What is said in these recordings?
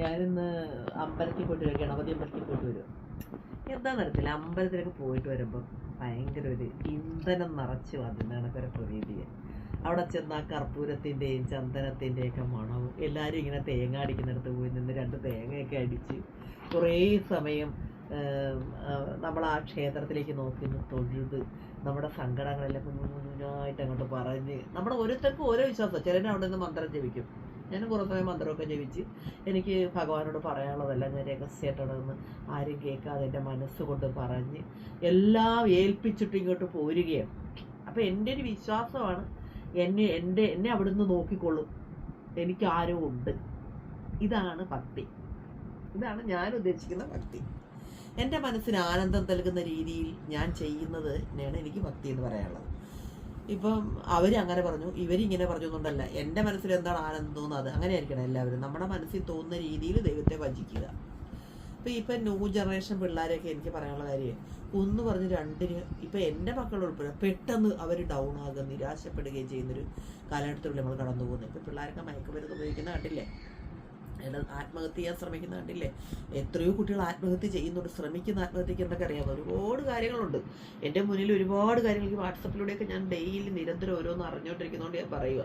ഞാനിന്ന് അമ്പലത്തിൽ പോയിട്ട് വരും ഗണപതി അമ്പലത്തിൽ പോയിട്ട് വരും. എന്താണെന്ന് അറിയത്തില്ല അമ്പലത്തിലൊക്കെ പോയിട്ട് വരുമ്പോൾ ഭയങ്കര ഒരു ഇന്ധനം നിറച്ച് വന്ന കണക്കൊരു പ്രതീതിയെ. അവിടെ ചെന്ന കർപ്പൂരത്തിന്റെയും ചന്ദനത്തിന്റെയും ഒക്കെ മണവും എല്ലാവരും ഇങ്ങനെ തേങ്ങ അടിക്കുന്നിടത്ത് പോയി നിന്ന് രണ്ട് തേങ്ങയൊക്കെ അടിച്ച് കുറേ സമയം നമ്മൾ ആ ക്ഷേത്രത്തിലേക്ക് നോക്കി തൊഴുത് നമ്മുടെ സങ്കടങ്ങളെല്ലാം കുഞ്ഞുകുഞ്ഞായിട്ട് അങ്ങോട്ട് പറഞ്ഞ് നമ്മുടെ ഓരോരുത്തർക്കും ഓരോ വിശ്വാസം. ചിലരും അവിടെ നിന്ന് മന്ത്രം ജപിക്കും. ഞാൻ കുറേ മന്ത്രമൊക്കെ ജപിച്ച് എനിക്ക് ഭഗവാനോട് പറയാനുള്ളതെല്ലാം ഞാൻ രഹസ്യമായിട്ട് അവിടെ ആരും കേൾക്കാതെ എന്റെ മനസ്സുകൊണ്ട് പറഞ്ഞ് എല്ലാം ഏൽപ്പിച്ചിട്ട് ഇങ്ങോട്ട് പോരുകയാണ്. അപ്പം എന്റെ ഒരു വിശ്വാസമാണ് എന്നെ എന്റെ എന്നെ അവിടുന്ന് നോക്കിക്കൊള്ളും. എനിക്ക് ആരോ ഉണ്ട്. ഇതാണ് ഭക്തി. ഇതാണ് ഞാൻ ഉദ്ദേശിക്കുന്ന ഭക്തി. എന്റെ മനസ്സിന് ആനന്ദം നൽകുന്ന രീതിയിൽ ഞാൻ ചെയ്യുന്നത് തന്നെയാണ് എനിക്ക് ഭക്തി എന്ന് പറയാനുള്ളത്. ഇപ്പം അങ്ങനെ പറഞ്ഞു ഇവരിങ്ങനെ പറഞ്ഞു എന്നുണ്ടല്ല. എന്റെ മനസ്സിൽ എന്താണ് ആനന്ദം തോന്നുന്നത്? അങ്ങനെ ആയിരിക്കണം എല്ലാവരും. നമ്മുടെ മനസ്സിൽ തോന്നുന്ന രീതിയിൽ ദൈവത്തെ ഭജിക്കുക. ഇപ്പം ഇപ്പം ന്യൂ ജനറേഷൻ പിള്ളേരെയൊക്കെ എനിക്ക് പറയാനുള്ള കാര്യം ഒന്ന് പറഞ്ഞ് രണ്ടിന് ഇപ്പം എന്റെ മക്കൾ ഉൾപ്പെടെ പെട്ടെന്ന് അവർ ഡൗൺ ആകുക നിരാശപ്പെടുകയും ചെയ്യുന്നൊരു കാലഘട്ടത്തിലൂടെ നമ്മൾ കടന്നു പോകുന്നത് ഇപ്പം പിള്ളേരൊക്കെ മയക്കുമരുന്ന് ഉപയോഗിക്കുന്ന കണ്ടില്ലേ? എല്ലാം ആത്മഹത്യ ചെയ്യാൻ ശ്രമിക്കുന്ന കണ്ടില്ലേ? എത്രയോ കുട്ടികൾ ആത്മഹത്യ ചെയ്യുന്നുണ്ട് ശ്രമിക്കുന്ന ആത്മഹത്യക്ക് എന്തൊക്കെ അറിയാമോ ഒരുപാട് കാര്യങ്ങളുണ്ട്. എന്റെ മുന്നിൽ ഒരുപാട് കാര്യങ്ങൾ ഈ വാട്സപ്പിലൂടെയൊക്കെ ഞാൻ ഡെയിലി നിരന്തരം ഓരോന്ന് അറിഞ്ഞുകൊണ്ടിരിക്കുന്നതുകൊണ്ട് ഞാൻ പറയുക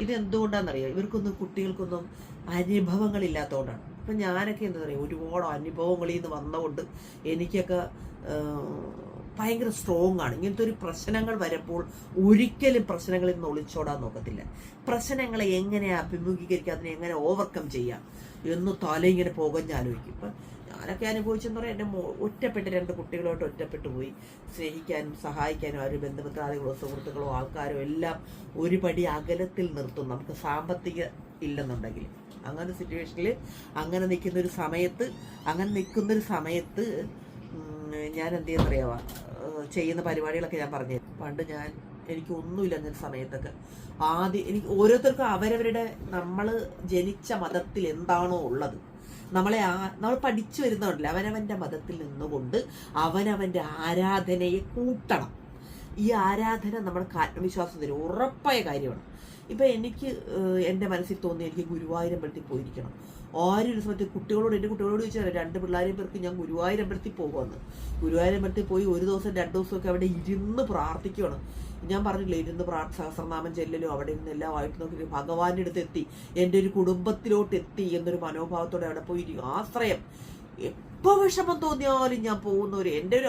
ഇത് എന്തുകൊണ്ടാണെന്നറിയാം ഇവർക്കൊന്നും കുട്ടികൾക്കൊന്നും അനുഭവങ്ങളില്ലാത്തതുകൊണ്ടാണ്. അപ്പം ഞാനൊക്കെ എന്താ പറയുക ഒരുപാട് അനുഭവങ്ങളിൽ നിന്ന് വന്നതുകൊണ്ട് എനിക്കൊക്കെ ഭയങ്കര സ്ട്രോങ് ആണ്. ഇങ്ങനത്തെ ഒരു പ്രശ്നങ്ങൾ വരുമ്പോൾ ഒരിക്കലും പ്രശ്നങ്ങളിൽ നിന്ന് ഒളിച്ചോടാൻ നോക്കത്തില്ല. പ്രശ്നങ്ങളെ എങ്ങനെ അഭിമുഖീകരിക്കുക? അതിനെ എങ്ങനെ ഓവർകം ചെയ്യാം? എന്ന് തല ഇങ്ങനെ പുകഞ്ഞാലോചിക്കും. ഇപ്പം ഞാനൊക്കെ അനുഭവിച്ചെന്ന് പറയാം എന്റെ ഒറ്റപ്പെട്ട് രണ്ട് കുട്ടികളോട്ട് ഒറ്റപ്പെട്ടു പോയി. സ്നേഹിക്കാനും സഹായിക്കാനും അവർ ബന്ധുമിത്രാദികളോ സുഹൃത്തുക്കളോ ആൾക്കാരോ എല്ലാം ഒരുപടി അകലത്തിൽ നിർത്തും. നമുക്ക് സാമ്പത്തിക ഇല്ലെന്നുണ്ടെങ്കിൽ. അങ്ങനെ സിറ്റുവേഷനിൽ അങ്ങനെ നിൽക്കുന്ന ഒരു സമയത്ത് അങ്ങനെ നിൽക്കുന്നൊരു സമയത്ത് ഞാൻ എന്ത് ചെയ്യുന്നറിയാവാ ചെയ്യുന്ന പരിപാടികളൊക്കെ ഞാൻ പറഞ്ഞു പണ്ട് ഞാൻ എനിക്ക് ഒന്നുമില്ല അങ്ങനെ സമയത്തൊക്കെ. ആദ്യം എനിക്ക് ഓരോരുത്തർക്കും അവരവരുടെ നമ്മൾ ജനിച്ച മതത്തിൽ എന്താണോ ഉള്ളത്. നമ്മളെ ആ നമ്മൾ പഠിച്ചു വരുന്നവരില്ല അവനവന്റെ മതത്തിൽ നിന്നുകൊണ്ട് അവനവന്റെ ആരാധനയെ കൂട്ടണം. ഈ ആരാധന നമ്മുടെ ആത്മവിശ്വാസം തരും ഉറപ്പായ കാര്യമാണ്. ഇപ്പം എനിക്ക് എന്റെ മനസ്സിൽ തോന്നി എനിക്ക് ഗുരുവായൂരമ്പലത്തിൽ പോയിരിക്കണം. ആരും സമയത്ത് കുട്ടികളോട് എന്റെ കുട്ടികളോട് ചോദിച്ചാൽ രണ്ട് പിള്ളേരെയും പേർക്ക് ഞാൻ ഗുരുവായൂരമ്പലത്തിൽ പോകുമെന്ന് ഗുരുവായൂരമ്പലത്തിൽ പോയി ഒരു ദിവസം രണ്ട് ദിവസമൊക്കെ അവിടെ ഇരുന്ന് പ്രാർത്ഥിക്കുകയാണ് ഞാൻ പറഞ്ഞില്ലേ ഇരുന്ന് പ്രാർത്ഥ സഹസ്രനാമം ചെല്ലലും അവിടെ ഇരുന്ന് എല്ലാം ആയിട്ട് നോക്കി ഭഗവാന്റെ അടുത്ത് എത്തി. എന്റെ ഒരു കുടുംബത്തിലോട്ട് എത്തി എന്നൊരു മനോഭാവത്തോടെ അവിടെ പോയി. ആശ്രയം. എപ്പോൾ വിഷമം തോന്നിയാലും ഞാൻ പോകുന്നവർ എന്റെ ഒരു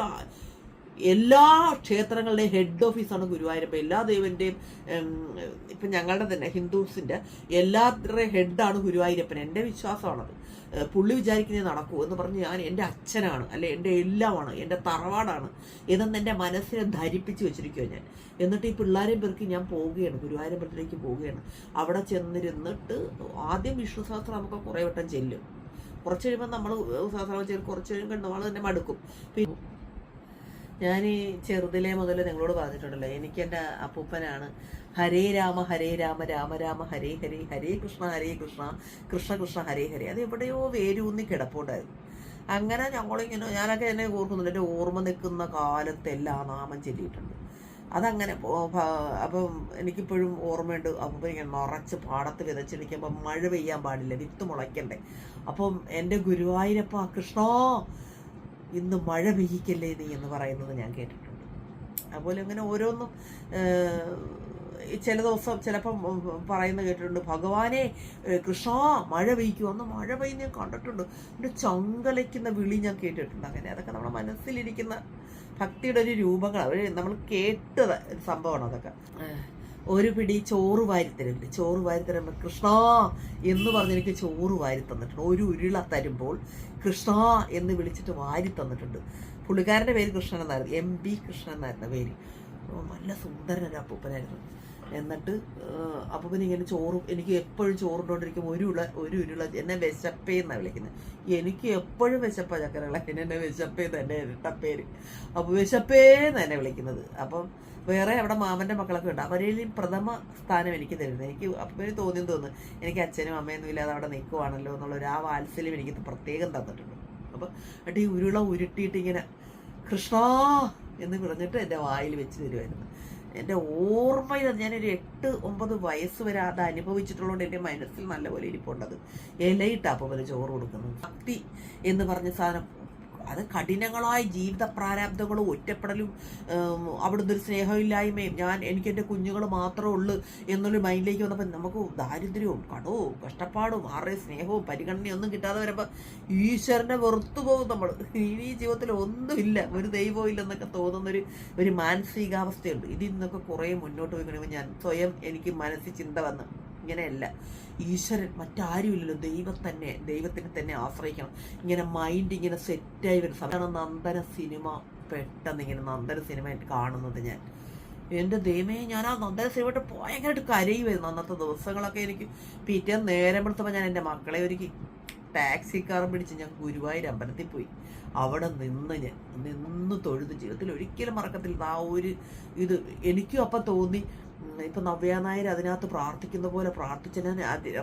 എല്ലാ ക്ഷേത്രങ്ങളുടെയും ഹെഡ് ഓഫീസാണ് ഗുരുവായൂരപ്പ എല്ലാ ദൈവന്റെയും ഇപ്പം ഞങ്ങളുടെ തന്നെ ഹിന്ദുസിന്റെ എല്ലാവരുടെയും ഹെഡാണ് ഗുരുവായൂരപ്പൻ. എന്റെ വിശ്വാസമാണത്. പുള്ളി വിചാരിക്കുന്നത് നടക്കൂ എന്ന് പറഞ്ഞ് ഞാൻ എന്റെ അച്ഛനാണ് അല്ലെ എന്റെ എല്ലാമാണ് എന്റെ തറവാടാണ് ഇതെന്ന് എന്റെ മനസ്സിനെ ധരിപ്പിച്ച് വെച്ചിരിക്കുക ഞാൻ. എന്നിട്ട് ഈ പിള്ളേരെയും പേർക്ക് ഞാൻ പോവുകയാണ് ഗുരുവായൂരമ്പലത്തിലേക്ക് പോവുകയാണ്. അവിടെ ചെന്നിരുന്നിട്ട് ആദ്യം വിഷ്ണു സഹസ്രം നമുക്ക് കുറേ വട്ടം ചെല്ലും. കുറച്ച് കഴിയുമ്പോൾ നമ്മൾ സഹസ്രം ചെല്ലും കുറച്ച് കഴിയുമ്പോൾ നമ്മൾ തന്നെ മടുക്കും. ഞാൻ ഈ ചെറുതിലെ മുതൽ നിങ്ങളോട് പറഞ്ഞിട്ടുണ്ടല്ലോ എനിക്ക് എന്റെ അപ്പൂപ്പനാണ്. ഹരേ രാമ ഹരേ രാമ രാമ രാമ ഹരേ ഹരേ ഹരേ കൃഷ്ണ ഹരേ കൃഷ്ണ കൃഷ്ണ കൃഷ്ണ ഹരേ ഹരേ. അത് എവിടെയോ വേരൂന്നി കിടപ്പുണ്ടായിരുന്നു. അങ്ങനെ ഞങ്ങളിങ്ങനെ ഞാനൊക്കെ എന്നെ ഓർക്കുന്നുണ്ട് എന്റെ ഓർമ്മ നിൽക്കുന്ന കാലത്തെല്ലാം നാമം ചൊല്ലിയിട്ടുണ്ട്. അതങ്ങനെ അപ്പം എനിക്കിപ്പോഴും ഓർമ്മയുണ്ട് അപ്പം ഇങ്ങനെ നിറച്ച് പാടത്ത് വിതച്ചെടുക്കുമ്പോൾ മഴ പെയ്യാൻ പാടില്ല വിത്ത് മുളയ്ക്കണ്ടേ. അപ്പം എന്റെ ഗുരുവായൂരപ്പ കൃഷ്ണ ഇന്ന് മഴ പെയ്യിക്കല്ലേ നീ എന്ന് പറയുന്നത് ഞാൻ കേട്ടിട്ടുണ്ട്. അതുപോലെ അങ്ങനെ ഓരോന്നും ചില ദിവസം ചിലപ്പം പറയുന്നത് കേട്ടിട്ടുണ്ട് ഭഗവാനെ കൃഷ്ണ മഴ പെയ്ക്കുമോ അന്ന് മഴ പെയ്യുന്ന ഞാൻ കണ്ടിട്ടുണ്ട്. എന്റെ ചങ്കലയ്ക്കുന്ന വിളി ഞാൻ കേട്ടിട്ടുണ്ട് അങ്ങനെ. അതൊക്കെ നമ്മുടെ മനസ്സിലിരിക്കുന്ന ഭക്തിയുടെ ഒരു രൂപങ്ങൾ അവർ നമ്മൾ കേട്ടത് സംഭവമാണ് അതൊക്കെ. ഒരു പിടി ചോറ് വാരി വാരിത്തരുണ്ട്. ചോറ് വാരി വാരിത്തരുമ്പോൾ കൃഷ്ണ എന്ന് പറഞ്ഞ് എനിക്ക് ചോറ് വാരി തന്നിട്ടുണ്ട്. ഒരു ഉരുള തരുമ്പോൾ കൃഷ്ണ എന്ന് വിളിച്ചിട്ട് വാരി തന്നിട്ടുണ്ട്. പുള്ളിക്കാരന്റെ പേര് കൃഷ്ണൻ എന്നായിരുന്നു. എം ബി കൃഷ്ണൻ എന്നായിരുന്നു പേര്. നല്ല സുന്ദരനൊരു അപ്പൂപ്പനായിരുന്നു. എന്നിട്ട് അപ്പൂപ്പൻ ഇങ്ങനെ ചോറും എനിക്ക് എപ്പോഴും ചോറുണ്ടോണ്ടിരിക്കുമ്പോൾ ഒരു ഉരുള ഒരു ഉരുള എന്നെ വിശപ്പേ എന്നാണ് വിളിക്കുന്നത് എനിക്ക് എപ്പോഴും വിശപ്പ ചക്കരകളെ. എന്നെ വിശപ്പേ തന്നെ ഇരട്ടപ്പേര്. അപ്പോൾ വിശപ്പേ എന്ന് തന്നെ വിളിക്കുന്നത്. അപ്പം വേറെ അവിടെ മാമന്റെ മക്കളൊക്കെ ഉണ്ട്. അവരിലും പ്രഥമ സ്ഥാനം എനിക്ക് തരുന്നത്. എനിക്ക് അപ്പം തോന്നിയും തോന്നുന്നു. എനിക്ക് അച്ഛനും അമ്മയൊന്നും ഇല്ലാതെ അവിടെ നിൽക്കുവാണല്ലോ എന്നുള്ളൊരു ആ വാത്സല്യം എനിക്ക് പ്രത്യേകം തന്നിട്ടുണ്ട്. അപ്പോൾ ഈ ഉരുള ഉരുട്ടിയിട്ട് ഇങ്ങനെ കൃഷ്ണ എന്ന് പറഞ്ഞിട്ട് എന്റെ വായിൽ വെച്ച് തരുമായിരുന്നു എന്റെ ഓർമ്മയിൽ ഞാനൊരു എട്ട് ഒമ്പത് വയസ്സ് വരെ അത് അനുഭവിച്ചിട്ടുള്ളതുകൊണ്ട് എന്റെ മനസ്സിൽ നല്ലപോലെ ഇരിപ്പുണ്ടത് ഇലയിട്ടാ പോലെ ചോറ് കൊടുക്കുന്നത്. ഭക്തി എന്ന് പറഞ്ഞ സാധനം അത് കഠിനങ്ങളായ ജീവിത പ്രാരാബ്ദങ്ങളും ഒറ്റപ്പെടലും അവിടുന്ന് ഒരു സ്നേഹമില്ലായ്മയും ഞാൻ എനിക്ക് എന്റെ കുഞ്ഞുങ്ങൾ മാത്രമേ ഉള്ളൂ എന്നൊരു മൈൻഡിലേക്ക് വന്നപ്പോൾ നമുക്ക് ദാരിദ്ര്യവും കടവും കഷ്ടപ്പാടും ആരുടെ സ്നേഹവും പരിഗണനയൊന്നും കിട്ടാതെ വരുമ്പോൾ ഈശ്വരനെ വെറുത്തു പോകും നമ്മൾ ഇനി ഈ ജീവിതത്തിൽ ഒന്നുമില്ല ഒരു ദൈവവും ഇല്ലെന്നൊക്കെ തോന്നുന്നൊരു ഒരു മാനസികാവസ്ഥയുണ്ട്. ഇതിൽ നിന്നൊക്കെ കുറേ മുന്നോട്ട് പോയി കഴിയുമ്പോൾ ഞാൻ സ്വയം എനിക്ക് മനസ്സിൽ ചിന്ത വന്ന്. ഇങ്ങനെയല്ല. ഈശ്വരൻ മറ്റാരുമില്ലല്ലോ. ദൈവം തന്നെ ദൈവത്തിനെ തന്നെ ആശ്രയിക്കണം. ഇങ്ങനെ മൈൻഡ് ഇങ്ങനെ സെറ്റായി വരുന്ന സമയമാണ് നന്ദന സിനിമ പെട്ടെന്ന് ഇങ്ങനെ നന്ദന സിനിമ കാണുന്നത് ഞാൻ. എന്റെ ദൈവമേ ഞാൻ ആ നന്ദന സിനിമയിട്ട് ഭയങ്കരമായിട്ട് കരയുമായിരുന്നു അന്നത്തെ ദിവസങ്ങളൊക്കെ എനിക്ക് പിറ്റേന്ന് നേരം എടുത്തപ്പോൾ ഞാൻ എന്റെ മക്കളെ ഒരുക്കി ടാക്സി കാർ പിടിച്ച് ഞാൻ ഗുരുവായൂർ അമ്പലത്തിൽ പോയി. അവിടെ നിന്ന് ഞാൻ നിന്ന് തൊഴുത് ജീവിതത്തിൽ ഒരിക്കലും മറക്കത്തില്ല. ആ ഒരു ഇത് എനിക്കും അപ്പം തോന്നി. ഇപ്പം നവ്യ നായർ അതിനകത്ത് പ്രാർത്ഥിക്കുന്ന പോലെ പ്രാർത്ഥിച്ച ഞാൻ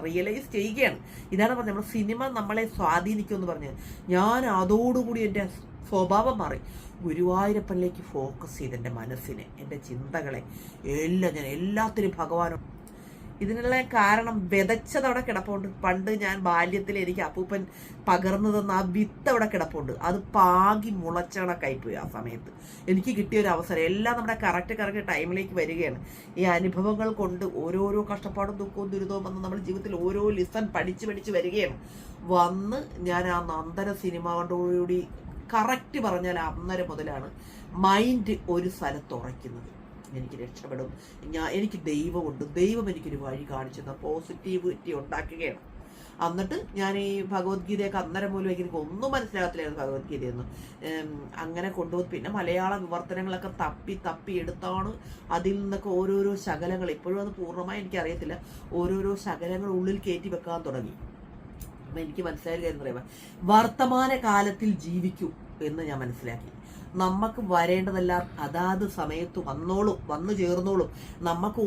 റിയലൈസ് ചെയ്യുകയാണ്. ഇതാണ് പറഞ്ഞത് നമ്മുടെ സിനിമ നമ്മളെ സ്വാധീനിക്കുമെന്ന് പറഞ്ഞത് ഞാൻ അതോടുകൂടി എന്റെ സ്വഭാവം മാറി. ഗുരുവായൂരപ്പനിലേക്ക് ഫോക്കസ് ചെയ്ത് എന്റെ മനസ്സിനെ എന്റെ ചിന്തകളെ എല്ലാം ഞാൻ എല്ലാത്തിനും ഭഗവാനും ഇതിനുള്ള കാരണം വിതച്ചത് അവിടെ കിടപ്പുണ്ട്. പണ്ട് ഞാൻ ബാല്യത്തിൽ എനിക്ക് അപ്പൂപ്പൻ പകർന്നു തന്ന ആ വിത്ത് അവിടെ കിടപ്പുണ്ട്. അത് പാകി മുളച്ചണക്കായിപ്പോയി ആ സമയത്ത്. എനിക്ക് കിട്ടിയ ഒരു അവസരം. എല്ലാം നമ്മുടെ കറക്റ്റ് കറക്റ്റ് ടൈമിലേക്ക് വരികയാണ്. ഈ അനുഭവങ്ങൾ കൊണ്ട് ഓരോരോ കഷ്ടപ്പാടും ദുഃഖവും ദുരിതവും വന്ന് നമ്മുടെ ജീവിതത്തിൽ ഓരോ ലിസൺ പഠിച്ച് പഠിച്ച് വരികയാണ്. വന്ന് ഞാൻ ആ നന്ദന സിനിമ കൊണ്ടോടുകൂടി കറക്റ്റ് പറഞ്ഞാൽ അന്നേരം മുതലാണ് മൈൻഡ് ഒരു സ്ഥലത്ത് ഉറയ്ക്കുന്നത്. എനിക്ക് രക്ഷപ്പെടും. ഞാൻ എനിക്ക് ദൈവമുണ്ട്. ദൈവം എനിക്കൊരു വഴി കാണിച്ചു തന്ന പോസിറ്റിവിറ്റി ഉണ്ടാക്കുകയാണ്. എന്നിട്ട് ഞാൻ ഈ ഭഗവത്ഗീതയൊക്കെ അന്നേരം പോലും എനിക്ക് ഒന്നും മനസ്സിലാകത്തില്ലായിരുന്നു ഭഗവത്ഗീതയൊന്നും. അങ്ങനെ കൊണ്ടുപോയി. പിന്നെ മലയാള വിവർത്തനങ്ങളൊക്കെ തപ്പി തപ്പി എടുത്താണ് അതിൽ നിന്നൊക്കെ ഓരോരോ ശകലങ്ങൾ. ഇപ്പോഴും അത് പൂർണമായി എനിക്കറിയത്തില്ല. ഓരോരോ ശകലങ്ങൾ ഉള്ളിൽ കയറ്റി വെക്കാൻ തുടങ്ങി. അപ്പം എനിക്ക് മനസ്സിലായ എന്ന് പറയുമ്പോൾ വർത്തമാന കാലത്തിൽ ജീവിക്കൂ എന്ന് ഞാൻ മനസ്സിലാക്കി. നമുക്ക് വരേണ്ടതെല്ലാം അതാത് സമയത്ത് വന്നോളും വന്നു ചേർന്നോളും. നമുക്ക്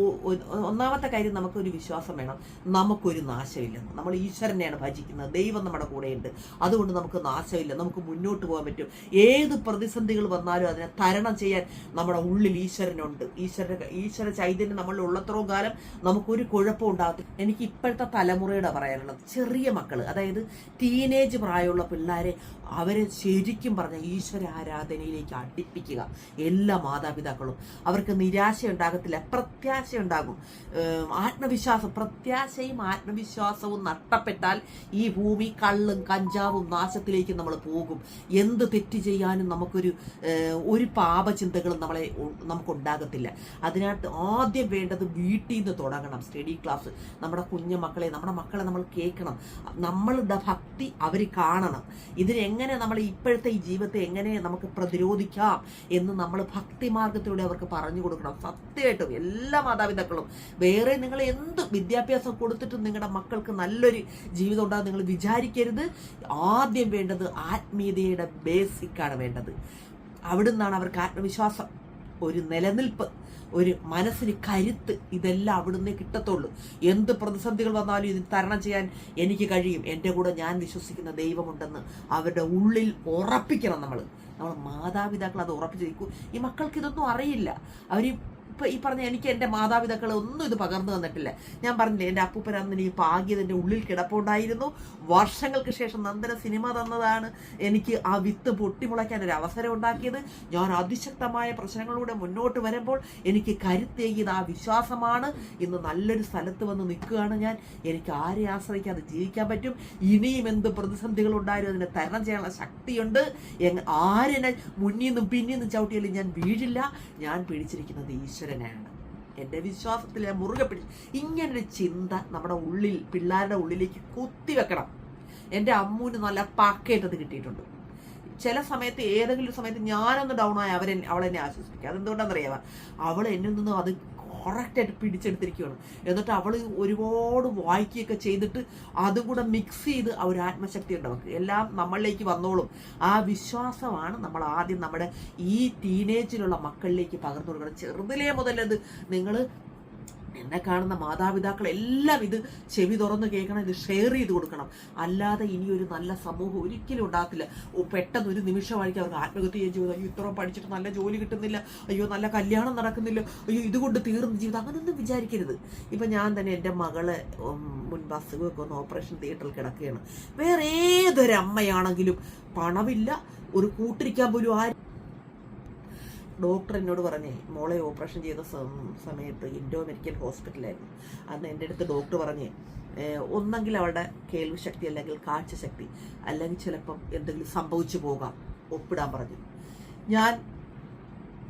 ഒന്നാമത്തെ കാര്യം നമുക്കൊരു വിശ്വാസം വേണം. നമുക്കൊരു നാശമില്ലെന്ന്. നമ്മൾ ഈശ്വരനെയാണ് ഭജിക്കുന്നത്. ദൈവം നമ്മുടെ കൂടെയുണ്ട്. അതുകൊണ്ട് നമുക്ക് നാശമില്ല. നമുക്ക് മുന്നോട്ട് പോകാൻ പറ്റും. ഏത് പ്രതിസന്ധികൾ വന്നാലും അതിനെ തരണം ചെയ്യാൻ നമ്മുടെ ഉള്ളിൽ ഈശ്വരനുണ്ട്. ഈശ്വര ഈശ്വര ചൈതന്യം നമ്മളുടെ ഉള്ളത്രയും കാലം നമുക്കൊരു കുഴപ്പം ഉണ്ടാകത്തില്ല. എനിക്ക് ഇപ്പോഴത്തെ തലമുറയുടെ പറയാനുള്ളത്. ചെറിയ മക്കൾ അതായത് ടീനേജ് പ്രായമുള്ള പിള്ളേരെ അവരെ ശരിക്കും പറഞ്ഞ ഈശ്വര ആരാധനയിലേക്ക് അടുപ്പിക്കുക. എല്ലാ മാതാപിതാക്കളും. അവർക്ക് നിരാശ ഉണ്ടാകത്തില്ല പ്രത്യാശ ഉണ്ടാകും ആത്മവിശ്വാസം പ്രത്യാശയും ആത്മവിശ്വാസവും നഷ്ടപ്പെട്ടാൽ ഈ ഭൂമി കള്ളും കഞ്ചാവും നാശത്തിലേക്ക് നമ്മൾ പോകും. എന്ത് തെറ്റ് ചെയ്യാനും നമുക്കൊരു ഒരു പാപചിന്തകളും നമ്മളെ നമുക്കുണ്ടാകത്തില്ല. അതിനകത്ത് ആദ്യം വേണ്ടത് വീട്ടിൽ നിന്ന് തുടങ്ങണം. Study class. നമ്മുടെ കുഞ്ഞു മക്കളെ നമ്മുടെ മക്കളെ നമ്മൾ കേൾക്കണം. നമ്മളുടെ ഭക്തി അവർ കാണണം. ഇതിനെങ്ങനെ നമ്മൾ ഇപ്പോഴത്തെ ഈ ജീവിതത്തെ എങ്ങനെ നമുക്ക് പ്രതിരോധിക്കാം എന്ന് നമ്മൾ ഭക്തി മാർഗത്തിലൂടെ അവർക്ക് പറഞ്ഞു കൊടുക്കണം. സത്യമായിട്ടും എല്ലാ മാതാപിതാക്കളും. വേറെ നിങ്ങൾ എന്ത് വിദ്യാഭ്യാസം കൊടുത്തിട്ടും നിങ്ങളുടെ മക്കൾക്ക് നല്ലൊരു ജീവിതം ഉണ്ടാകും നിങ്ങൾ വിചാരിക്കരുത്. ആദ്യം വേണ്ടത് ആത്മീയതയുടെ ബേസിക്കാണ് വേണ്ടത്. അവിടുന്നാണ് അവർക്ക് ആത്മവിശ്വാസം. ഒരു നിലനിൽപ്പ്. ഒരു മനസ്സിന് കരുത്ത് ഇതെല്ലാം അവിടുന്ന് കിട്ടത്തുള്ളൂ. എന്ത് പ്രതിസന്ധികൾ വന്നാലും ഇതിന് തരണം ചെയ്യാൻ എനിക്ക് കഴിയും. എന്റെ കൂടെ ഞാൻ വിശ്വസിക്കുന്ന ദൈവമുണ്ടെന്ന് അവരുടെ ഉള്ളിൽ ഉറപ്പിക്കണം നമ്മൾ നമ്മൾ മാതാപിതാക്കൾ അത് ഉറപ്പിച്ചിരിക്കും. ഈ മക്കൾക്ക് ഇതൊന്നും അറിയില്ല. അവർ ഇപ്പൊ ഈ പറഞ്ഞ എനിക്ക് എന്റെ മാതാപിതാക്കൾ ഒന്നും ഇത് പകർന്നു തന്നിട്ടില്ല. ഞാൻ പറഞ്ഞില്ലേ എന്റെ അപ്പൂപ്പൻ അന്ന് എനിക്ക് പാകിയത് എന്റെ ഉള്ളിൽ കിടപ്പുണ്ടായിരുന്നു. വർഷങ്ങൾക്ക് ശേഷം നന്ദന സിനിമ തന്നതാണ് എനിക്ക് ആ വിത്ത് പൊട്ടിമുളയ്ക്കാൻ ഒരു അവസരം ഉണ്ടാക്കിയത്. ഞാൻ അതിശക്തമായ പ്രശ്നങ്ങളിലൂടെ മുന്നോട്ട് വരുമ്പോൾ എനിക്ക് കരുത്തേകിയത് ആ വിശ്വാസമാണ്. ഇന്ന് നല്ലൊരു സ്ഥലത്ത് വന്ന് നിൽക്കുകയാണ് ഞാൻ. എനിക്ക് ആരെ ആശ്രയിക്കാതെ ജീവിക്കാൻ പറ്റും? ഇനിയും എന്ത് പ്രതിസന്ധികൾ ഉണ്ടായാലും അതിനെ തരണം ചെയ്യാനുള്ള ശക്തിയുണ്ട്. ആരെന്നെ മുന്നിൽ നിന്നും പിന്നിൽ നിന്നും ചവിട്ടിയാലും ഞാൻ വീഴില്ല. ഞാൻ പിടിച്ചിരിക്കുന്നത് ഈശ്വരനാണ് എന്റെ വിശ്വാസത്തിൽ ഞാൻ മുറുകെ പിടി. ഇങ്ങനൊരു ചിന്ത നമ്മുടെ ഉള്ളിൽ പിള്ളേരുടെ ഉള്ളിലേക്ക് കുത്തിവെക്കണം എന്റെ അമ്മൂന് നല്ല പാക്കേറ്റത് കിട്ടിയിട്ടുണ്ട്. ചില സമയത്ത് ഏതെങ്കിലും സമയത്ത് ഞാനൊന്ന് ഡൗൺ ആയി അവരെ അവളെന്നെ ആശ്വസിപ്പിക്കുക അതെന്തുകൊണ്ടാണെന്നറിയാമോ അവൾ എന്നിൽ നിന്നും അത് കറക്റ്റായിട്ട് പിടിച്ചെടുത്തിരിക്കുകയാണ്. എന്നിട്ട് അവൾ ഒരുപാട് വായിക്കുകയൊക്കെ ചെയ്തിട്ട് അതും കൂടെ മിക്സ് ചെയ്ത് ഒരു ആത്മശക്തി ഉണ്ട് അവർക്ക് എല്ലാം നമ്മളിലേക്ക് വന്നോളും. ആ വിശ്വാസമാണ് നമ്മൾ ആദ്യം നമ്മുടെ ഈ ടീനേജിലുള്ള മക്കളിലേക്ക് പകർന്നു കൊടുക്കണം ചെറുതിലേ മുതലത് നിങ്ങൾ എന്നെ കാണുന്ന മാതാപിതാക്കൾ എല്ലാം ഇത് ചെവി തുറന്ന് കേൾക്കണം ഇത് ഷെയർ ചെയ്ത് കൊടുക്കണം. അല്ലാതെ ഇനി ഒരു നല്ല സമൂഹം ഒരിക്കലും ഉണ്ടാകത്തില്ല. പെട്ടെന്ന് ഒരു നിമിഷമായിരിക്കും അവർക്ക് ആത്മഹത്യ ചെയ്യാൻ ചെയ്തു അയ്യോ ഇത്രയും പഠിച്ചിട്ട് നല്ല ജോലി കിട്ടുന്നില്ല. അയ്യോ നല്ല കല്യാണം നടക്കുന്നില്ല. അയ്യോ ഇതുകൊണ്ട് തീർന്ന ജീവിതം. അങ്ങനെയൊന്നും വിചാരിക്കരുത്. ഇപ്പം ഞാൻ തന്നെ എന്റെ മകളെ മുൻ അസുഖമൊക്കെ ഒന്ന് ഓപ്പറേഷൻ തിയേറ്ററിൽ കിടക്കുകയാണ്. വേറെ ഏതൊരു അമ്മയാണെങ്കിലും പണമില്ല. ഒരു കൂട്ടിരിക്കാൻ പോലും ആരും ഡോക്ടർ എന്നോട് പറഞ്ഞേ മോളെ ഓപ്പറേഷൻ ചെയ്ത സമയത്ത് ഇൻഡോ മെഡിക്കൽ ഹോസ്പിറ്റലായിരുന്നു. അന്ന് എന്റെ അടുത്ത് ഡോക്ടർ പറഞ്ഞേ ഒന്നെങ്കിൽ അവളുടെ കേൾവിശക്തി അല്ലെങ്കിൽ കാഴ്ചശക്തി അല്ലെങ്കിൽ ചിലപ്പം എന്തെങ്കിലും സംഭവിച്ചു പോകാം ഒപ്പിടാൻ പറഞ്ഞു. ഞാൻ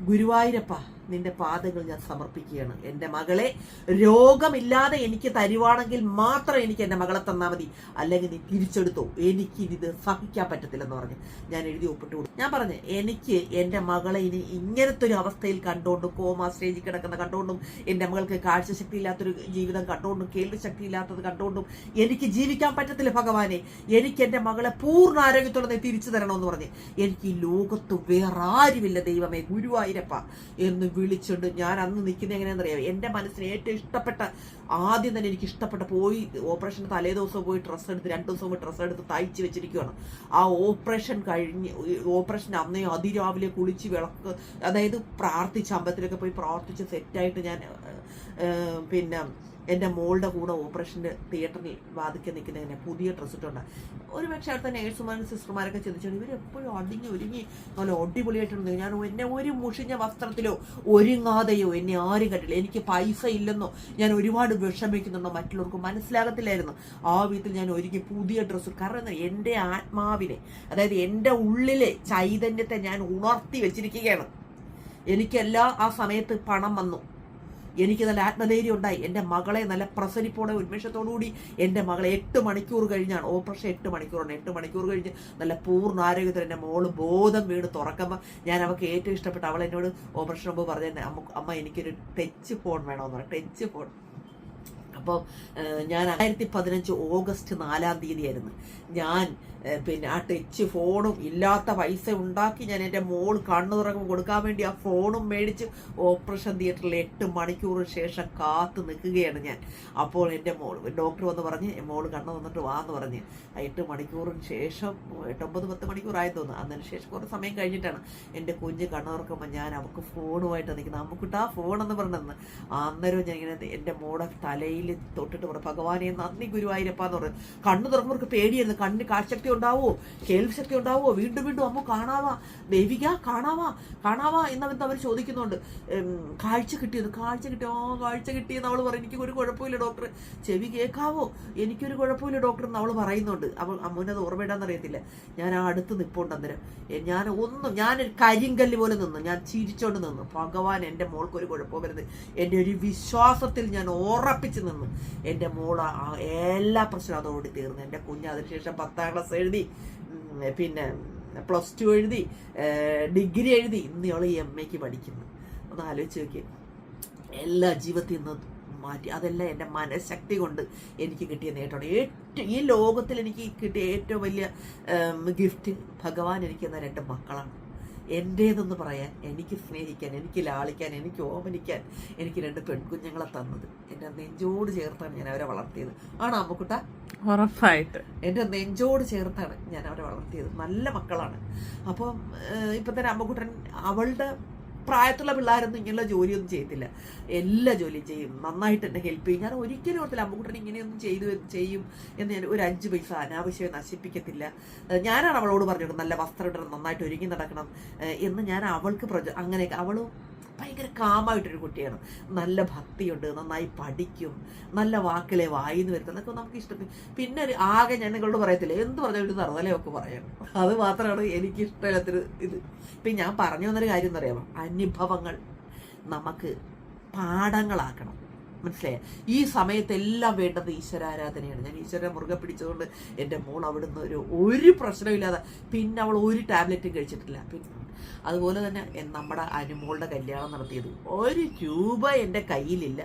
ഗുരുവായൂരപ്പ നിന്റെ പാദങ്ങൾ ഞാൻ സമർപ്പിക്കുകയാണ്. എന്റെ മകളെ രോഗമില്ലാതെ എനിക്ക് തരുവാണെങ്കിൽ മാത്രം എനിക്ക് എന്റെ മകളെ തന്നാൽ മതി. അല്ലെങ്കിൽ നീ തിരിച്ചെടുത്തോ. എനിക്ക് ഇത് സഹിക്കാൻ പറ്റത്തില്ലെന്ന് പറഞ്ഞ്. ഞാൻ എഴുതി ഒപ്പിട്ടു കൊടുത്തു. ഞാൻ പറഞ്ഞു എനിക്ക് എന്റെ മകളെ ഇനി ഇങ്ങനത്തെ ഒരു അവസ്ഥയിൽ കണ്ടുകൊണ്ടും കോമ സ്റ്റേജിൽ കിടക്കുന്ന കണ്ടുകൊണ്ടും എന്റെ മകൾക്ക് കാഴ്ചശക്തി ഇല്ലാത്തൊരു ജീവിതം കണ്ടുകൊണ്ടും കേൾവിശക്തി ഇല്ലാത്തത് കണ്ടുകൊണ്ടും എനിക്ക് ജീവിക്കാൻ പറ്റത്തില്ല ഭഗവാനെ. എനിക്ക് എന്റെ മകളെ പൂർണ ആരോഗ്യത്തോടെ തിരിച്ചു തരണമെന്ന് പറഞ്ഞ്. എനിക്ക് ഈ ലോകത്ത് വേറെ ആരുമില്ല ദൈവമേ. ഗുരുവായൂരപ്പ എന്ന് വിളിച്ചുകൊണ്ട് ഞാൻ അന്ന് നിൽക്കുന്നത് എങ്ങനെയാണെന്നറിയാം എന്റെ മനസ്സിന് ഏറ്റവും ഇഷ്ടപ്പെട്ട ആദ്യം തന്നെ എനിക്ക് ഇഷ്ടപ്പെട്ട പോയി ഓപ്പറേഷൻ തലേ ദിവസം പോയി ഡ്രസ്സ് എടുത്ത് രണ്ട് ദിവസം പോയി ഡ്രസ്സ് എടുത്ത് തയ്ച്ച് വെച്ചിരിക്കുകയാണ് ആ ഓപ്പറേഷൻ കഴിഞ്ഞ് ഓപ്പറേഷൻ അന്നേ അതിരാവിലെ കുളിച്ച് വിളക്ക് അതായത് പ്രാർത്ഥിച്ച് അമ്പലത്തിലൊക്കെ പോയി പ്രാർത്ഥിച്ച് സെറ്റായിട്ട് ഞാൻ പിന്നെ എന്റെ മോളുടെ കൂടെ ഓപ്പറേഷന്റെ തിയേറ്ററിൽ വാദിക്കാൻ നിൽക്കുന്നതിനെ പുതിയ ഡ്രസ്സ് ഇട്ടുണ്ട്. ഒരു പക്ഷേ അടുത്ത നേഴ്സുമാരും സിസ്റ്റർമാരൊക്കെ ചിന്തിച്ചുകൊണ്ട് ഇവർ എപ്പോഴും അടിഞ്ഞ് ഒരുങ്ങി നല്ല അടിപൊളിയായിട്ടുണ്ട് ഞാൻ എന്നെ ഒരു മുഷിഞ്ഞ വസ്ത്രത്തിലോ ഒരുങ്ങാതെയോ എന്നെ ആരും കണ്ടില്ല എനിക്ക് പൈസ ഇല്ലെന്നോ ഞാൻ ഒരുപാട് വിഷമിക്കുന്നുണ്ടോ മറ്റുള്ളവർക്ക് മനസ്സിലാകത്തില്ലായിരുന്നു. ആ വീട്ടിൽ ഞാൻ ഒരുങ്ങി പുതിയ ഡ്രസ്സ് കാരണം? എന്റെ ആത്മാവിനെ അതായത് എന്റെ ഉള്ളിലെ ചൈതന്യത്തെ ഞാൻ ഉണർത്തി വെച്ചിരിക്കുകയാണ്. എനിക്കെല്ലാം ആ സമയത്ത് പണം വന്നു. എനിക്ക് നല്ല ആത്മധൈര്യം ഉണ്ടായി. എന്റെ മകളെ നല്ല പ്രസരിപ്പോടെ ഉന്മേഷത്തോടുകൂടി എന്റെ മകളെ എട്ട് മണിക്കൂർ കഴിഞ്ഞാണ്. ഓപ്പറേഷൻ എട്ട് മണിക്കൂറാണ്. എട്ട് മണിക്കൂർ കഴിഞ്ഞ് നല്ല പൂർണ ആരോഗ്യത്തിൽ എന്റെ മോൾ ബോധം വീണ് തുറക്കുമ്പോൾ ഞാൻ അവൾക്ക് ഏറ്റവും ഇഷ്ടപ്പെട്ട അവൾ എന്നോട് ഓപ്പറേഷൻ മുമ്പ് പറഞ്ഞു അമ്മ അമ്മ എനിക്കൊരു ടച്ച് ഫോൺ വേണമെന്ന് പറഞ്ഞു ടച്ച് ഫോൺ. അപ്പോൾ ഞാൻ രണ്ടായിരത്തി പതിനഞ്ച് ഓഗസ്റ്റ് നാലാം തീയതി ആയിരുന്നു ഞാൻ പിന്നെ ആ ടച്ച് ഫോണും ഇല്ലാത്ത പൈസ ഉണ്ടാക്കി ഞാൻ എന്റെ മോൾ കണ്ണു തുറക്കും കൊടുക്കാൻ വേണ്ടി ആ ഫോണും മേടിച്ച് ഓപ്പറേഷൻ തിയേറ്ററിൽ എട്ട് മണിക്കൂർ ശേഷം കാത്തു നിൽക്കുകയാണ് ഞാൻ. അപ്പോൾ എന്റെ മോൾ ഡോക്ടർ വന്ന് പറഞ്ഞ് മോൾ കണ്ണു വന്നിട്ട് വാന്ന് പറഞ്ഞ്. ആ എട്ട് മണിക്കൂറിന് ശേഷം എട്ടൊമ്പത് പത്ത് മണിക്കൂറായി തോന്നുന്നു. അതിന് ശേഷം കുറേ സമയം കഴിഞ്ഞിട്ടാണ് എന്റെ കുഞ്ഞ് കണ്ണു തുറക്കുമ്പോൾ ഞാൻ അവൾക്ക് ഫോണുമായിട്ട് നിൽക്കുന്നത്. നമുക്കിട്ട് ആ എന്ന് പറഞ്ഞെന്ന്. അന്നേരം ഞാൻ ഇങ്ങനെ എന്റെ മോളെ തലയിൽ തൊട്ടിട്ട് പറഞ്ഞു ഭഗവാനെ നന്ദി ഗുരുവായൂരപ്പ എന്ന് പറഞ്ഞു. കണ്ണു തുറക്കുമ്പോൾ പേടിയായിരുന്നു. കണ്ണിന് കാഴ്ചശക്തി ഉണ്ടാവോ? കേൾവിശക്തി ഉണ്ടാവോ? വീണ്ടും വീണ്ടും അമ്മ കാണാവാ. ദേവിക കാണാവാ. കാണാവാ എന്നവൻ അവർ ചോദിക്കുന്നുണ്ട്. കാഴ്ച കിട്ടിയത് കാഴ്ച കിട്ടിയോ ആ കാഴ്ച കിട്ടിയെന്ന് അവൾ പറയും. എനിക്കൊരു കുഴപ്പമില്ല ഡോക്ടർ. ചെവി കേൾക്കാവോ? എനിക്കൊരു കുഴപ്പമില്ല ഡോക്ടർ എന്ന് അവൾ പറയുന്നുണ്ട്. അവൾ അമ്മൂനത് ഓർമ്മയിടാന്നറിയത്തില്ല ഞാൻ ആ അടുത്ത് നിൽപ്പുണ്ട് അന്നേരം. ഞാൻ ഒന്നും ഞാനൊരു കരിങ്കല്ല് പോലെ നിന്നു. ഞാൻ ചിരിച്ചോണ്ട് നിന്നു. ഭഗവാൻ എന്റെ മോൾക്കൊരു കുഴപ്പവും വരുന്നത് എന്റെ ഒരു വിശ്വാസത്തിൽ ഞാൻ ഉറപ്പിച്ച് നിന്നു. എന്റെ മോൾ എല്ലാ പ്രശ്നവും അതോടി തീർന്നു. എന്റെ കുഞ്ഞ് അതിനുശേഷം പത്താം ക്ലാസ് എഴുതി പിന്നെ പ്ലസ് ടു എഴുതി ഡിഗ്രി എഴുതി. ഇന്ന് ഇവൾ എം എക്ക് പഠിക്കുന്നു. ഒന്ന് ആലോചിച്ച് നോക്കി എല്ലാ ജീവിതത്തിൽ നിന്ന് മാറ്റി അതെല്ലാം എന്റെ മനഃശക്തി കൊണ്ട് എനിക്ക് കിട്ടിയ നേട്ടമാണ്. ഏറ്റവും ഈ ലോകത്തിൽ എനിക്ക് കിട്ടിയ ഏറ്റവും വലിയ ഗിഫ്റ്റ് ഭഗവാൻ എനിക്ക് തന്ന രണ്ട് മക്കളാണ്. എന്റേതെന്ന് പറയാൻ എനിക്ക് സ്നേഹിക്കാൻ എനിക്ക് ലാളിക്കാൻ എനിക്ക് ഓമനിക്കാൻ എനിക്ക് രണ്ട് പെൺകുഞ്ഞുങ്ങളെ തന്നത്. എന്റെ നെഞ്ചോട് ചേർത്താണ് ഞാൻ അവരെ വളർത്തിയത്. ആണോ അമ്മക്കുട്ട? ഉറപ്പായിട്ട്. എന്റെ നെഞ്ചോട് ചേർത്താണ് ഞാൻ അവരെ വളർത്തിയത്. നല്ല മക്കളാണ്. അപ്പം ഇപ്പം തന്നെ അമ്മക്കുട്ടൻ അവളുടെ പ്രായത്തുള്ള പിള്ളേരൊന്നും ഇങ്ങനെയുള്ള ജോലിയൊന്നും ചെയ്യത്തില്ല. എല്ലാ ജോലിയും ചെയ്യും. നന്നായിട്ട് എന്നെ ഹെൽപ്പ് ചെയ്യും. ഞാൻ ഒരിക്കലും ഓർത്തില്ല അമ്മക്കുട്ടൻ ഇങ്ങനെയൊന്നും ചെയ്തു ചെയ്യും എന്ന് ഞാൻ ഒരു അഞ്ച് പൈസ അനാവശ്യം നശിപ്പിക്കത്തില്ല. ഞാനാണ് അവളോട് പറഞ്ഞത് നല്ല വസ്ത്രം ഇടണം നന്നായിട്ട് ഒരുങ്ങി നടക്കണം എന്ന് ഞാൻ അവൾക്ക് പ്രചോ അങ്ങനെയൊക്കെ അവളും ഭയങ്കര കാമായിട്ടൊരു കുട്ടിയാണ്. നല്ല ഭക്തിയുണ്ട് നന്നായി പഠിക്കും നല്ല വാക്കുകളെ വായിന്ന് വരുത്തും എന്നൊക്കെ നമുക്ക് ഇഷ്ടം. പിന്നെ ഒരു ആകെ ഞാൻ നിങ്ങളോട് പറയത്തില്ല. എന്ത് പറഞ്ഞാൽ ഒരു തറുതലയൊക്കെ പറയണം. അത് മാത്രമാണ് എനിക്ക് ഇഷ്ടമില്ലാത്തൊരു ഇത്. ഇപ്പം ഞാൻ പറഞ്ഞു വന്നൊരു കാര്യം എന്ന് പറയാമോ അനുഭവങ്ങൾ നമുക്ക് പാഠങ്ങളാക്കണം. മനസ്സിലായ? ഈ സമയത്തെല്ലാം വേണ്ടത് ഈശ്വരാരാധനയാണ്. ഞാൻ ഈശ്വരനെ മുറുകെ പിടിച്ചതുകൊണ്ട് എന്റെ മോൾ അവിടുന്ന് ഒരു ഒരു പ്രശ്നമില്ലാതെ പിന്നെ അവൾ ഒരു ടാബ്ലറ്റും കഴിച്ചിട്ടില്ല. പിന്നെ അതുപോലെ തന്നെ നമ്മുടെ അനുമോളുടെ കല്യാണം നടത്തിയത്. ഒരു രൂപ എന്റെ കയ്യിലില്ല.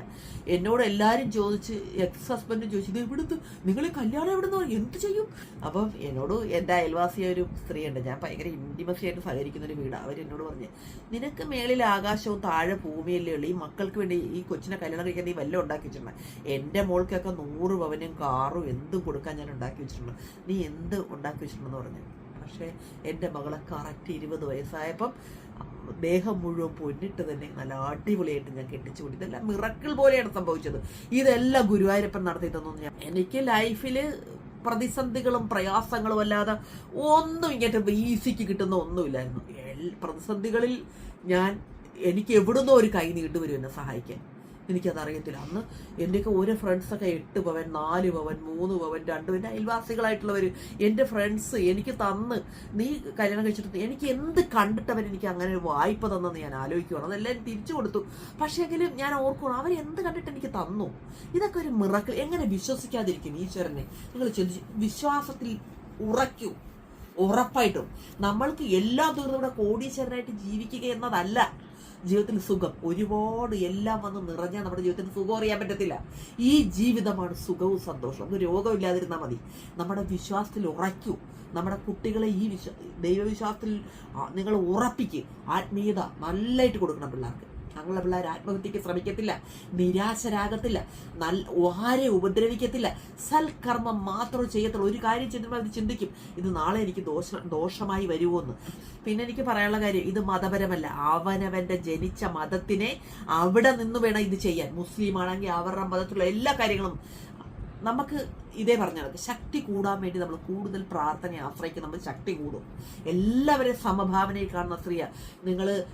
എന്നോട് എല്ലാവരും ചോദിച്ച് എക്സ് ഹസ്ബൻഡ് ചോദിച്ചത് ഇവിടുന്ന് നിങ്ങൾ കല്യാണം എവിടുന്ന്? എന്ത് ചെയ്യും? അപ്പം എന്നോട് എന്റെ അയൽവാസിയായ ഒരു സ്ത്രീയുണ്ട്. ഞാൻ ഭയങ്കര ഇന്റിമസി ആയിട്ട് സഹകരിക്കുന്ന ഒരു വീട്. അവരെന്നോട് പറഞ്ഞു നിനക്ക് മേളിൽ ആകാശവും താഴെ ഭൂമിയല്ലേ ഉള്ളൂ. ഈ മക്കൾക്ക് വേണ്ടി ഈ കൊച്ചിനെ കല്യാണം കഴിക്കാൻ നീ വല്ലതും ഉണ്ടാക്കി വെച്ചിട്ടുണ്ട്? എന്റെ മോൾക്കൊക്കെ നൂറ് പവനും കാറും എന്തും കൊടുക്കാൻ ഞാൻ ഉണ്ടാക്കി വെച്ചിട്ടുണ്ട്. നീ എന്ത് ഉണ്ടാക്കി വെച്ചിട്ടുണ്ടെന്ന് പറഞ്ഞു. പക്ഷേ എന്റെ മകളെ കറക്റ്റ് ഇരുപത് വയസ്സായപ്പം ദേഹം മുഴുവൻ പൊന്നിട്ട് തന്നെ നല്ല അടിപൊളിയായിട്ട് ഞാൻ കെട്ടിച്ചു കൂടി ഇതെല്ലാം മിറക്കിൾ പോലെയാണ് സംഭവിച്ചത്. ഇതെല്ലാം ഗുരുവായൂരപ്പൻ നടത്തി തന്നു ഞാൻ എനിക്ക് ലൈഫിൽ പ്രതിസന്ധികളും പ്രയാസങ്ങളും അല്ലാതെ ഒന്നും ഇങ്ങോട്ട് ഈസിക്ക് കിട്ടുന്ന ഒന്നുമില്ലായിരുന്നു. പ്രതിസന്ധികളിൽ ഞാൻ എനിക്ക് എവിടുന്നോ ഒരു കൈ നീട്ടുവരും എന്നെ സഹായിക്കാൻ. എനിക്കതറിയത്തില്ല അന്ന് എന്റെയൊക്കെ ഓരോ ഫ്രണ്ട്സൊക്കെ എട്ട് പവൻ നാല് പവൻ മൂന്ന് പവൻ രണ്ട് പവൻ അയൽവാസികളായിട്ടുള്ളവർ എന്റെ ഫ്രണ്ട്സ് എനിക്ക് തന്ന് നീ കല്യാണം കഴിച്ചിട്ട് എനിക്ക് എന്ത് കണ്ടിട്ടവൻ എനിക്ക് അങ്ങനെ ഒരു വായ്പ തന്നെന്ന് ഞാൻ ആലോചിക്കുകയാണ് അതെല്ലാം തിരിച്ചു കൊടുത്തു. പക്ഷേങ്കിലും ഞാൻ ഓർക്കണം അവർ എന്ത് കണ്ടിട്ട് എനിക്ക് തന്നു? ഇതൊക്കെ ഒരു മിറക്കൽ എങ്ങനെ വിശ്വസിക്കാതിരിക്കും ഈശ്വരനെ? നിങ്ങൾ ചിന്തിച്ച് വിശ്വാസത്തിൽ ഉറയ്ക്കൂ. ഉറപ്പായിട്ടും. നമ്മൾക്ക് എല്ലാ ദൂരം ഇവിടെ കോടീശ്വരനായിട്ട് ജീവിക്കുക എന്നതല്ല. ജീവിതത്തിൽ സുഖം ഒരുപാട് എല്ലാം വന്ന് നിറഞ്ഞാൽ നമ്മുടെ ജീവിതത്തിൽ സുഖം അറിയാൻ പറ്റത്തില്ല. ഈ ജീവിതമാണ് സുഖവും സന്തോഷവും. ഒരു രോഗമില്ലാതിരുന്നാൽ മതി. നമ്മുടെ വിശ്വാസത്തിൽ ഉറയ്ക്കൂ. നമ്മുടെ കുട്ടികളെ ഈ വിശ്വ ദൈവവിശ്വാസത്തിൽ നിങ്ങൾ ഉറപ്പിക്കുക ആത്മീയത നല്ലതായിട്ട് കൊടുക്കണം പിള്ളേർക്ക്. ഞങ്ങളെ പിള്ളേർ ആത്മഹത്യക്ക് ശ്രമിക്കത്തില്ല നിരാശരാകത്തില്ല നല്ല ആരെ ഉപദ്രവിക്കത്തില്ല. സൽക്കർമ്മം മാത്രം ചെയ്യത്തുള്ളൂ. ഒരു കാര്യം ചെയ്യുമ്പോൾ അത് ചിന്തിക്കും. ഇത് നാളെ എനിക്ക് ദോഷ ദോഷമായി വരുമോ എന്ന്. പിന്നെ എനിക്ക് പറയാനുള്ള കാര്യം ഇത് മതപരമല്ല. അവനവന്റെ ജനിച്ച മതത്തിനെ അവിടെ നിന്ന് വേണം ഇത് ചെയ്യാൻ. മുസ്ലിം ആണെങ്കിൽ അവരുടെ മതത്തിലുള്ള എല്ലാ കാര്യങ്ങളും നമുക്ക് ഇതേ പറഞ്ഞത് ശക്തി കൂടാൻ വേണ്ടി നമ്മൾ കൂടുതൽ പ്രാർത്ഥനയെ ആശ്രയിക്കും. നമ്മൾ ശക്തി കൂടും. എല്ലാവരെയും സമഭാവനയിൽ കാണുന്ന സ്ത്രീയ. നിങ്ങൾ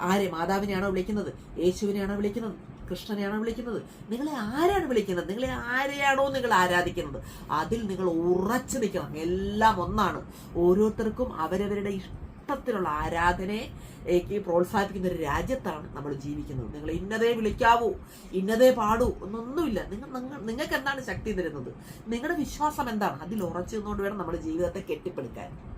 ആരെ? മാതാവിനെയാണോ വിളിക്കുന്നത്? യേശുവിനെയാണോ വിളിക്കുന്നത്? കൃഷ്ണനെയാണോ വിളിക്കുന്നത്? നിങ്ങളെ ആരാണ് വിളിക്കുന്നത്? നിങ്ങളെ ആരെയാണോ നിങ്ങൾ ആരാധിക്കുന്നത്? അതിൽ നിങ്ങൾ ഉറച്ചു നിൽക്കണം. എല്ലാം ഒന്നാണ്. ഓരോരുത്തർക്കും അവരവരുടെ ഇഷ്ടത്തിലുള്ള ആരാധനയെ ഏക്ക് പ്രോത്സാഹിപ്പിക്കുന്ന ഒരു രാജ്യത്താണ് നമ്മൾ ജീവിക്കുന്നത്. നിങ്ങൾ ഇന്നതേ വിളിക്കാവൂ ഇന്നതേ പാടൂ എന്നൊന്നുമില്ല. നിങ്ങൾ നിങ്ങൾ- നിങ്ങൾക്ക് എന്താണ് ശക്തി തരുന്നത്? നിങ്ങളുടെ വിശ്വാസം എന്താണ്? അതിൽ ഉറച്ചു നിന്നുകൊണ്ട് വേണം നമ്മുടെ ജീവിതത്തെ കെട്ടിപ്പടുക്കാൻ.